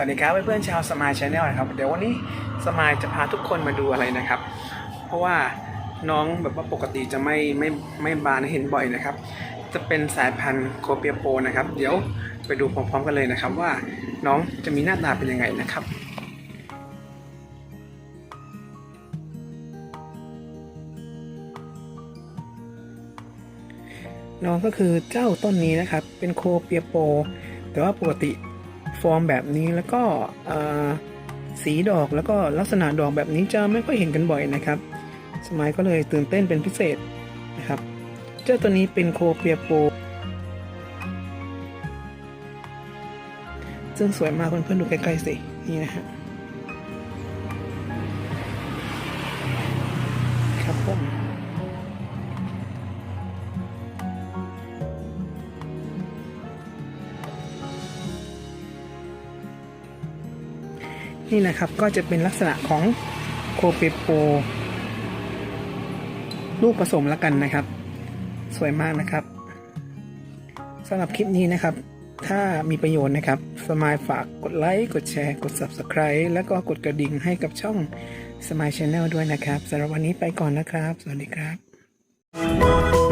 วัสดีครับเพื่อนๆชาวสมายชาแนลนะครับ เดี๋ยววันนี้สมายจะพาทุกคนมาดูอะไรนะครับ เพราะว่าน้องแบบว่าปกติจะไม่ไม่ไม่บานเห็นบ่อยนะครับ จะเป็นสายพันธุ์โคเปียโปนะครับ เดี๋ยวไปดูพร้อมๆกันเลยนะครับ ว่าน้องจะมีหน้าตาเป็นยังไงนะครับน้องก็คือเจ้าต้นนี้นะครับ เป็นโคเปียโป แต่ว่าปกติ ฟอร์มแบบนี้แล้วก็สีดอกแล้วก็ลักษณะดอกแบบนี้จะไม่ค่อยเห็นกันบ่อยนะครับ สมัยก็เลยตื่นเต้นเป็นพิเศษนะครับ เจ้าตัวนี้เป็นโคเปียโป ซึ่งสวยมากเพื่อนๆดูใกล้ๆสิ นี่นะฮะ นี่นะครับก็จะเป็นลักษณะของโคเปโป ลูกผสมแล้วกันนะครับ สวยมากนะครับสำหรับคลิปนี้นะครับ ถ้ามีประโยชน์นะครับสมายฝากกดไลค์ กดแชร์ กด Subscribe แล้วก็กดกระดิ่งให้กับช่องสมายช n แนลด้วยนะครับสำหรับวันนี้ไปก่อนนะครับ สวัสดีครับ